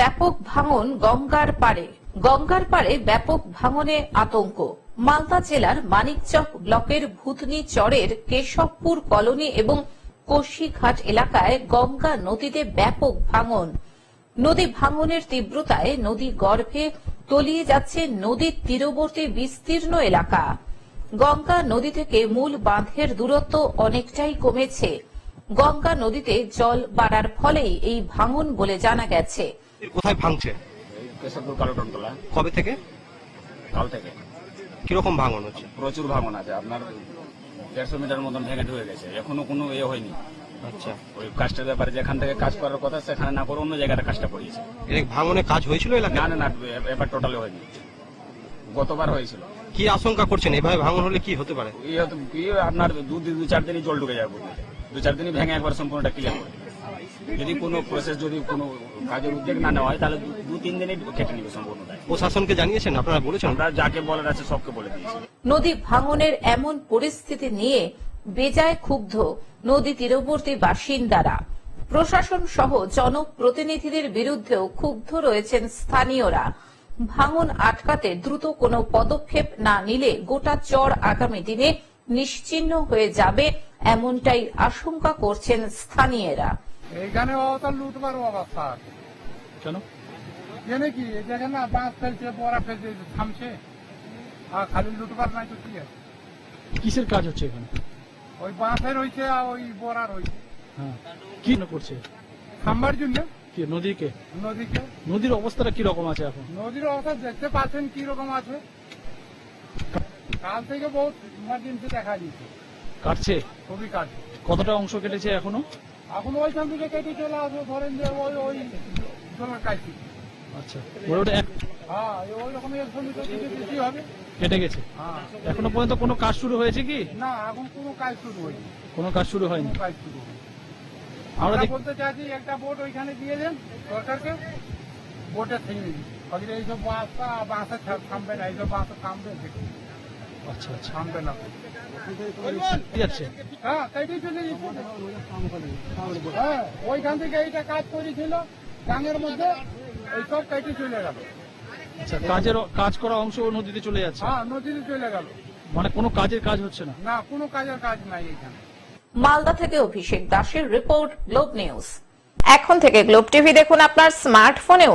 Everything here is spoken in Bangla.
ব্যাপক ভাঙন গঙ্গার পাড়ে। গঙ্গার পাড়ে ব্যাপক ভাঙনে আতঙ্ক। মালদা জেলার মানিকচক ব্লকের ভূতনি চরের কেশবপুর কলোনি এবং কোশিঘাট এলাকায় গঙ্গা নদীতে ব্যাপক ভাঙন। নদী ভাঙনের তীব্রতায় নদী গর্ভে তলিয়ে যাচ্ছে নদীর তীরবর্তী বিস্তীর্ণ এলাকা। গঙ্গা নদী থেকে মূল বাঁধের দূরত্ব অনেকটাই কমেছে। গঙ্গা নদীতে জল বাড়ার ফলেই এই ভাঙন বলে জানা গেছে। কোথায় ভাঙছে? কেশবপুর কালোটনতলা। কবে থেকে? কাল থেকে। কীরকম ভাঙন হচ্ছে? প্রচুর ভাঙন আছে। আপনার দেড়শো মিটার মতন ভেঙে ঢুকে গেছে। এখনও কোনো ইয়ে হয়নি। আচ্ছা। ওই কাজটার ব্যাপারে যেখান থেকে কাজ করার কথা সেখানে না করে অন্য জায়গাতে কাজটা করিয়েছে। এর ভাঙনে কাজ হয়েছিল না না এবার টোটালি হয়নি। গতবার হয়েছিল। কি আশঙ্কা করছেন? এভাবে ভাঙন হলে কি হতে পারে? কি আপনার দু দু চার দিনই জল ঢুকে যাবে। দু চার দিনই ভেঙে একবার সম্পূর্ণটা ক্লিয়ার করে যদি কোনো প্রসেস যদি কোনো কাজের উদ্যোগ না নেওয়া হয় তাহলে দু- তিন দিনই কেটে নিবে সম্পূর্ণটা প্রশাসনকে জানিয়েছেন আপনারা বলেছেন? আমরা যাকে বলার আছে সবকে বলে দিয়েছি। নদী ভাঙনের এমন পরিস্থিতি নিয়ে বেজায় ক্ষুব্ধ নদী তীরবর্তী বাসিন্দারা। প্রশাসন সহ জনপ্রতিনিধিদের বিরুদ্ধেও ক্ষুব্ধ রয়েছেন স্থানীয়রা। ভাঙন আটকাতে দ্রুত কোনো পদক্ষেপ না নিলে গোটা চর আগামী দিনে নিশ্চিহ্ন হয়ে যাবে এমনটাই আশঙ্কা করছেন স্থানীয়রা। এইখানে অত লুটবার অবস্থা। আছে কেন? কেন কি? এই না বাঁশ ফেলছে বড়া ফেলছে থামছে। আর খালি লুটবার নাই তো কি আছে? কিসের কাজ হচ্ছে এখানে? ওই বাঁশের হয়েছে আর ওই বড়ার হয়েছে হ্যাঁ। কি করছে? থামবার জন্য? কি নদীকে? নদীকে। নদীর অবস্থাটা কি রকম আছে এখন? নদীর অবস্থা দেখতে পাচ্ছেন কি রকম আছে? কাল থেকে বহুত ইমার্জেন্সি দেখা দিচ্ছে কাটছে? খুবই কাজ কতটা অংশ কেটেছে এখনও? এখন ওইখান থেকে কেটে চলে আসবে ধরেন যে ওই ওই জমির কাছে আচ্ছা। এক হ্যাঁ ওই রকম একশো মিটার থেকে বেশি হবে। কেটে গেছে? হ্যাঁ। এখনও পর্যন্ত কোনো কাজ শুরু হয়েছে কি? না এখন কোনো কাজ শুরু হয়নি। কোনো কাজ শুরু হয়নি? কাজ শুরু আমরা বলতে চাইছি একটা বোট ওইখানে দিয়ে দেন সরকারকে বোটে থেমে দিন এইসব বাসটা বাসে থামবে না এইসব বাসে থামবে আচ্ছা আচ্ছা। থামবে না। যাচ্ছে হ্যাঁ চলে হ্যাঁ ওইখান থেকে এইটা কাজ করেছিল গাঙের মধ্যে এইসব কেটে চলে গেল। আচ্ছা কাজের কাজ করা অংশ নদীতে চলে যাচ্ছে। হ্যাঁ নদীতে চলে গেল। মানে কোনো কাজের কাজ হচ্ছে না? না কোনো কাজের কাজ নাই এখানে। মালদা থেকে অভিষেক দাসের রিপোর্ট গ্লোব নিউজ। এখন থেকে গ্লোব টিভি দেখুন আপনার স্মার্টফোনেও।